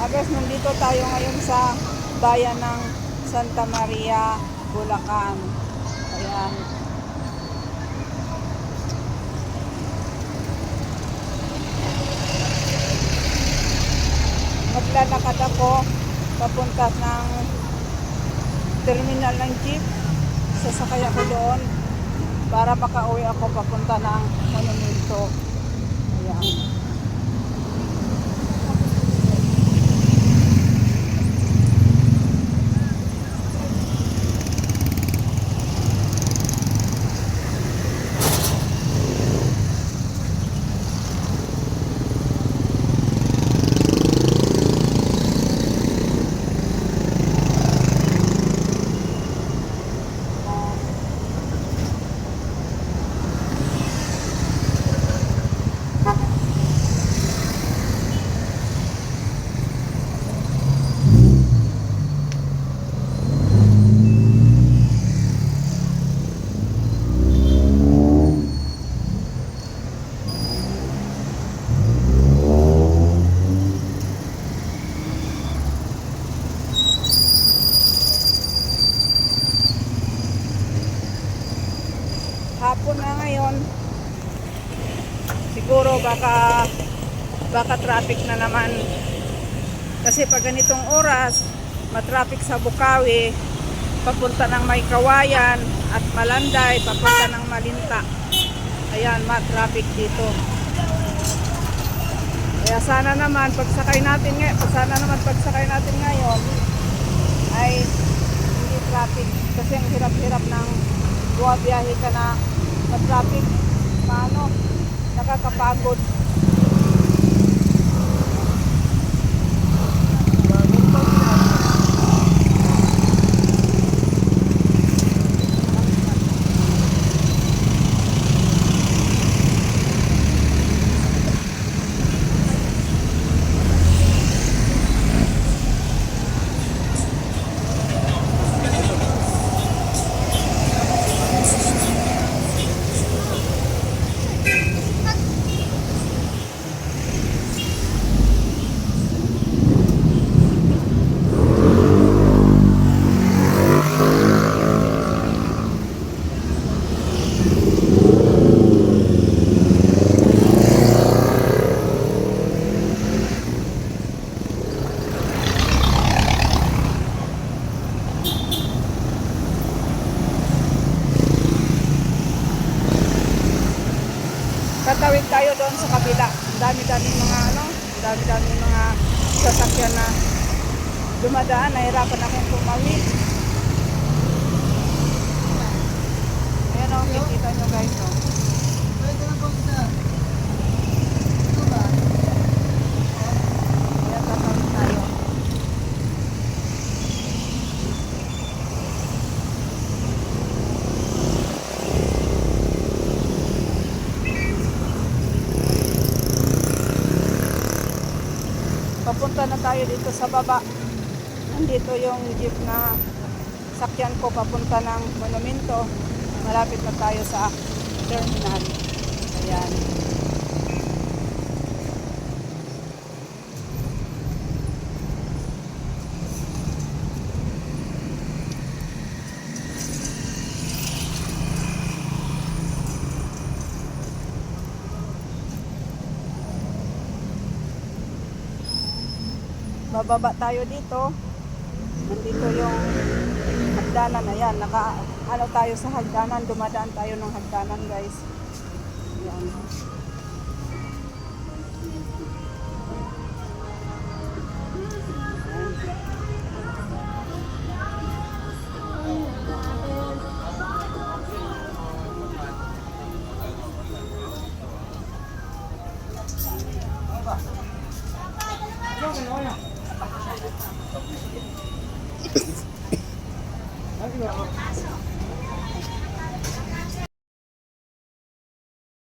Agas, nandito tayo ngayon sa bayan ng Santa Maria, Bulacan. Ayan. Maglalakad ako papunta ng terminal ng jeep. Sasakay ako doon para makauwi ako papunta ng monumento. Ayan. Hapon na ngayon. Siguro baka baka traffic na naman. Kasi pag ganitong oras, matraffic sa Bukawi, papunta ng Maykawayan at Malanday, papunta ng Malinta. Ayan, matraffic dito. Kaya sana naman pagsakay natin ngayon, sana naman pagsakay natin ngayon ay hindi traffic kasi ang hirap-hirap ng buwa biyahe ka na ma-traffic paano? Nakakapagod tatawid tayo doon sa kabila. Dami-dami mga ano dami-dami mga sasakyan na dumadaan. Nahirapan akong tumawid ayan o kita nyo guys oh. o Ayan, tatawid tayo. Papunta na tayo dito sa baba. Nandito yung jeep na sakyan ko papunta ng monumento. Malapit na tayo sa terminal. Ayan. bababa tayo dito. Nandito yung hagdanan. Ayan naka ano tayo sa hagdanan? Dumadaan tayo ng hagdanan guys. Ayan. Ano na? I don't.